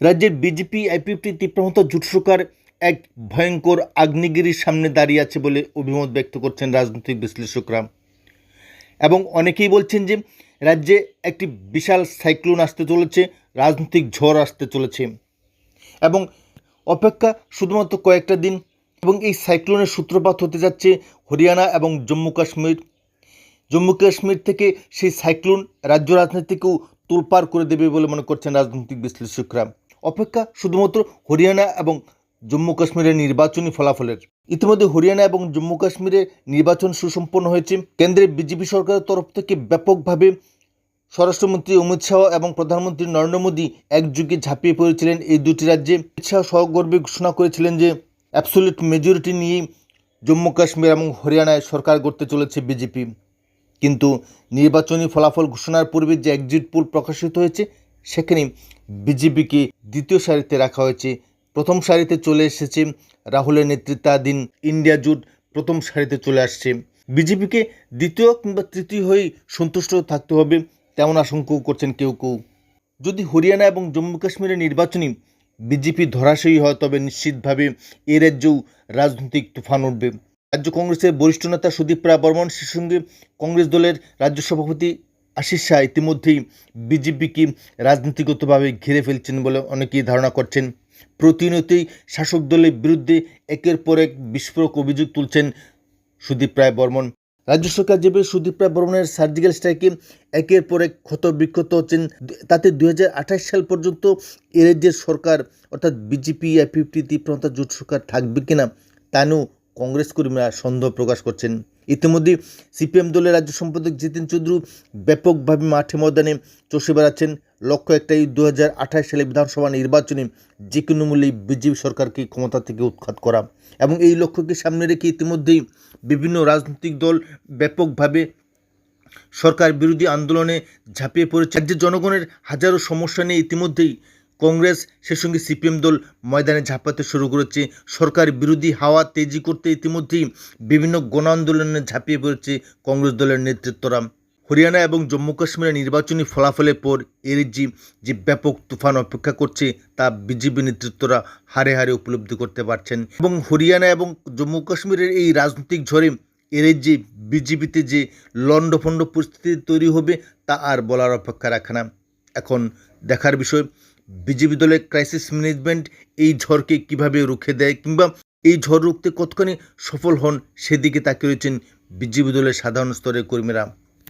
রাজ্যের BJP IPFT তীব্রমত জোট সরকার এক ভয়ঙ্কর আগ্নেয়গিরির সামনে দাঁড়িয়ে আছে বলে অভিমত ব্যক্ত করছেন রাজনৈতিক বিশ্লেষকরা। এবং অনেকেই বলছেন যে, রাজ্যে একটি বিশাল সাইক্লোন আসতে চলেছে, রাজনৈতিক ঝড় আসতে চলেছে। এবং অপেক্ষা শুধুমাত্র কয়েকটা দিন এবং এই সাইক্লোনের সূত্রপাত হতে যাচ্ছে হরিয়ানা এবং জম্মু কাশ্মীর। জম্মু কাশ্মীর থেকে সেই সাইক্লোন রাজ্য রাজনীতিকেও তোলপাড় করে দেবে বলে মনে করছেন রাজনৈতিক বিশ্লেষকরা। অপেক্ষা শুধুমাত্র হরিয়ানা এবং জম্মু কাশ্মীরের নির্বাচনী ফলাফলের। ইতিমধ্যে হরিয়ানা এবং জম্মু কাশ্মীরে নির্বাচন সুসম্পন্ন হয়েছে। কেন্দ্রের বিজেপি সরকারের তরফ থেকে ব্যাপকভাবে স্বরাষ্ট্রমন্ত্রী অমিত শাহ এবং প্রধানমন্ত্রী নরেন্দ্র মোদী একযুগে ঝাঁপিয়ে পড়েছিলেন এই দুটি রাজ্যে। অমিত শাহ সগর্বে ঘোষণা করেছিলেন যে অ্যাবসোলিউট মেজরিটি নিয়েই জম্মু কাশ্মীর এবং হরিয়ানায় সরকার গড়তে চলেছে বিজেপি। কিন্তু নির্বাচনী ফলাফল ঘোষণার পূর্বে যে এক্সিট পোল প্রকাশিত হয়েছে সেখানে বিজেপিকে দ্বিতীয় সারিতে রাখা হয়েছে। প্রথম সারিতে চলে এসেছে রাহুলের নেতৃত্বাধীন ইন্ডিয়া জোট প্রথম সারিতে চলে আসছে। বিজেপিকে দ্বিতীয় কিংবা তৃতীয় হয়েই সন্তুষ্ট থাকতে হবে তেমন আশঙ্কাও করছেন কেউ কেউ। যদি হরিয়ানা এবং জম্মু কাশ্মীরের নির্বাচনী বিজেপি ধরাশয়ী হয়, তবে নিশ্চিতভাবে এ রাজ্যেও রাজনৈতিক তুফান উঠবে। রাজ্য কংগ্রেসের বরিষ্ঠ নেতা সুদীপ রায় বর্মন সে সঙ্গে কংগ্রেস দলের রাজ্য সভাপতি আশিস শাহ ইতিমধ্যেই বিজেপিকে রাজনীতিগতভাবে ঘিরে ফেলছেন বলে অনেকেই ধারণা করছেন। প্রতিনিয়তই শাসক দলের বিরুদ্ধে একের পর এক বিস্ফোরক অভিযোগ তুলছেন সুদীপ রায় বর্মন। রাজ্য সরকার যেভাবে সুদীপ রায় বর্মনের সার্জিক্যাল স্ট্রাইকে একের পর এক ক্ষত বিক্ষত হচ্ছেন, তাতে দু হাজার আঠাশ সাল পর্যন্ত এ রাজ্যের সরকার অর্থাৎ বিজেপি আইপিএফটি তীব্রতা জোট সরকার থাকবে কিনা তা নিয়েও কংগ্রেস কর্মীরা সন্দেহ প্রকাশ করছেন। ইতিমধ্যে সিপিএম দলের রাজ্য সম্পাদক জিতেন চৌধুরী ব্যাপকভাবে মাঠে ময়দানে চষে বেড়াচ্ছেন। লক্ষ্য একটাই দু সালে বিধানসভা নির্বাচনে যে কোনো মূল্যেই বিজেপি সরকারকে ক্ষমতা থেকে উৎখাত করা এবং এই লক্ষ্যকে সামনে রেখে ইতিমধ্যেই বিভিন্ন রাজনৈতিক দল ব্যাপকভাবে সরকার বিরোধী আন্দোলনে ঝাঁপিয়ে পড়েছে। রাজ্যের জনগণের হাজারো সমস্যা নিয়ে ইতিমধ্যেই কংগ্রেস সে সঙ্গে সিপিএম দল ময়দানে ঝাঁপাতে শুরু করেছে। সরকার বিরোধী হাওয়া তেজি করতে ইতিমধ্যেই বিভিন্ন গণ আন্দোলনে ঝাঁপিয়ে পড়েছে কংগ্রেস দলের নেতৃত্বরা। হরিয়ানা এবং জম্মু কাশ্মীরের নির্বাচনী ফলাফলের পর এর যে ব্যাপক তুফান অপেক্ষা করছে, তা বিজেপি নেতৃত্বরা হারে হারে উপলব্ধি করতে পারছেন। এবং হরিয়ানা এবং জম্মু কাশ্মীরের এই রাজনৈতিক ঝড়ে এর যে বিজেপিতে যে লণ্ডভণ্ড পরিস্থিতি তৈরি হবে, তা আর বলার অপেক্ষা রাখে না। এখন দেখার বিষয় বিজেপি দলের ক্রাইসিস ম্যানেজমেন্ট এই ঝড়কে কীভাবে রুখে দেয় কিংবা এই ঝড় রুখতে কতখানি সফল হন সেদিকে তাকিয়ে রয়েছেন বিজেপি দলের সাধারণ স্তরের কর্মীরা।